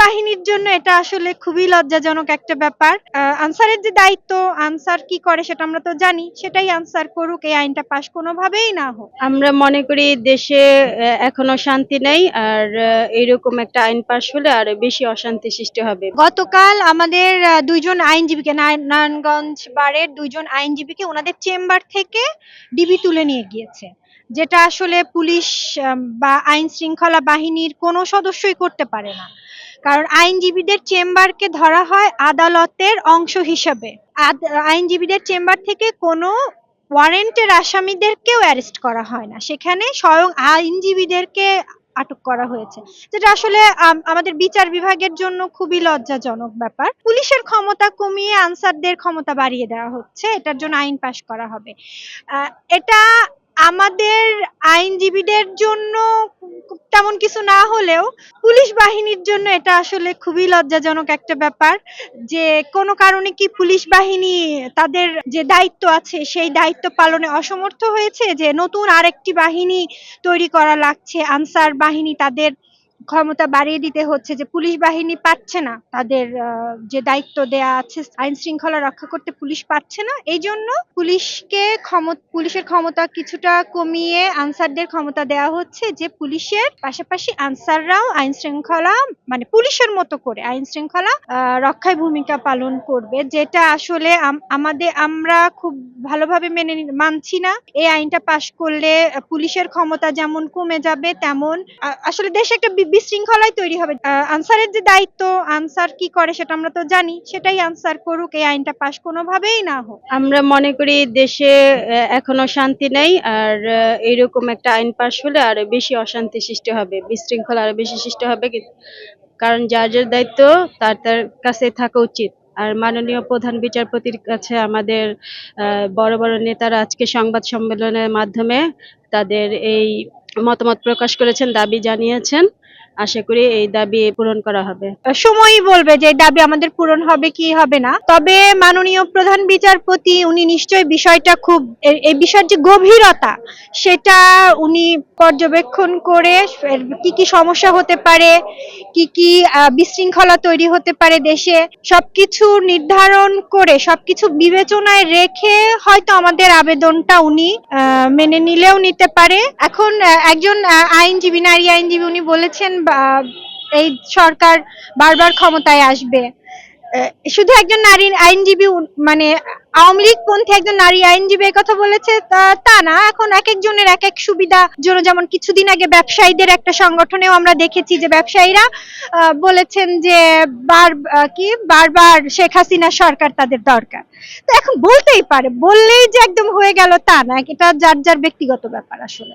বাহিনীর জন্য এটা আসলে খুবই লজ্জাজনক একটা ব্যাপার। আনসারের যে দায়িত্ব আনসার কি করে সেটা আমরা তো জানি সেটাই আনসার করুক এই আইনটা পাশ কোনোভাবেই না হোক। আমরা মনে করি দেশে এখনও শান্তি নেই আর আহ, এইরকম একটা আইন পাশ হলে আরও বেশি অশান্তি সৃষ্টি হবে। গতকাল আমাদের দুইজন আইনজীবীকে নারায়ণ- নারায়ণগঞ্জ বারের দুইজন আইনজীবীকে ওনাদের চেম্বার থেকে ডিবি তুলে নিয়ে গিয়েছে যেটা আসলে পুলিশ বা আইন শৃঙ্খলা বাহিনীর কোনো সদস্যই করতে পারে না। কারণ আইনজীবীদের চেম্বারকে ধরা হয় আদালতের অংশ হিসাবে। আইনজীবীদের চেম্বার থেকে কোনো ওয়ারেন্টের আসামিদেরকেও অ্যারেস্ট করা হয় না। সেখানে স্বয়ং আইনজীবীদেরকে আটক করা হয়েছে। যেটা আসলে আমাদের বিচার বিভাগের জন্য খুবই লজ্জাজনক ব্যাপার। পুলিশের ক্ষমতা কমিয়ে আনসারদের ক্ষমতা বাড়িয়ে দেওয়া হচ্ছে। এটার জন্য আইন পাশ করা হবে। এটা আমাদের আইনজীবীদের জন্য তেমন কিছু না হলেও পুলিশ বাহিনীর জন্য এটা আসলে খুবই লজ্জাজনক একটা ব্যাপার যে কোনো কারণে কি পুলিশ বাহিনী তাদের যে দায়িত্ব আছে সেই দায়িত্ব পালনে অসমর্থ হয়েছে? যে নতুন আরেকটি বাহিনী তৈরি করা লাগছে। আনসার বাহিনী তাদের ক্ষমতা বাড়িয়ে দিতে হচ্ছে যে পুলিশ বাহিনী পাচ্ছে না। তাদের যে দায়িত্ব দেয়া আছে, আইন শৃঙ্খলা রক্ষা করতে পুলিশ পাচ্ছে না। এই জন্য পুলিশকে পুলিশের ক্ষমতা কিছুটা কমিয়ে আনসারদের ক্ষমতা দেওয়া হচ্ছে যে পুলিশের পাশাপাশি আনসাররাও আইন শৃঙ্খলা মানে পুলিশের মতো করে আইন শৃঙ্খলা রক্ষায় ভূমিকা পালন করবে, যেটা আসলে আম- আমাদের, আমরা খুব ভালোভাবে মেনে মানছি না। এই আইনটা পাশ করলে পুলিশের ক্ষমতা যেমন কমে যাবে, তেমন আসলে দেশে একটা বিশৃঙ্খলাই তৈরি হবে। আনসারের যে দায়িত্ব, আনসার কি করে সেটা আমরা তো জানি, সেটাই আনসার করুক, এই আইনটা পাশ কোনোভাবেই না হোক। আমরা মনে করি দেশে এখনও শান্তি নেই, আর এরকম একটা আইন পাশ হলে আরও বেশি অশান্তি সৃষ্টি হবে, বিশৃঙ্খলা আরও বেশি সৃষ্টি হবে কারণ যার যার দায়িত্ব, তার তার কাছে থাকা উচিত। আর মাননীয় প্রধান বিচারপতির কাছে আমাদের বড় বড় নেতারা আজকে সংবাদ সম্মেলনের মাধ্যমে তাদের এই মতামত প্রকাশ করেছেন, দাবি জানিয়েছেন। আশা করি এই দাবি পূরণ করা হবে। সময়ই বলবে যে দাবি আমাদের পূরণ হবে কি হবে না। তবে মাননীয় প্রধান বিচারপতি, উনি নিশ্চয়ই বিষয়টা খুব এই বিষয়ের যে গভীরতা, সেটা উনি পর্যবেক্ষণ করে কি কি সমস্যা হতে পারে, কি কি বিশৃঙ্খলা তৈরি হতে পারে দেশে, সবকিছু নির্ধারণ করে, সবকিছু বিবেচনায় রেখে হয়তো আমাদের আবেদনটা উনি মেনে নিলেও নিতে পারে। এখন একজন আইনজীবী, নারী আইনজীবী উনি বলেছেন এই সরকার বারবার ক্ষমতায় আসবে। শুধু একজন নারী আইনজীবী মানে আওয়ামী লীগ পন্থী একজন নারী আইনজীবী কথা বলেছে, তা- না। এখন এক একজনের এক এক সুবিধা জন্য যেমন কিছুদিন আগে ব্যবসায়ীদের একটা সংগঠনেও আমরা দেখেছি যে ব্যবসায়ীরা বলেছেন যে বার কি? বারবার শেখ হাসিনা সরকার তাদের দরকার। তো এখন বলতেই পারে, বললেই যে একদম হয়ে গেল তা না। এটা যার যার ব্যক্তিগত ব্যাপার আসলে।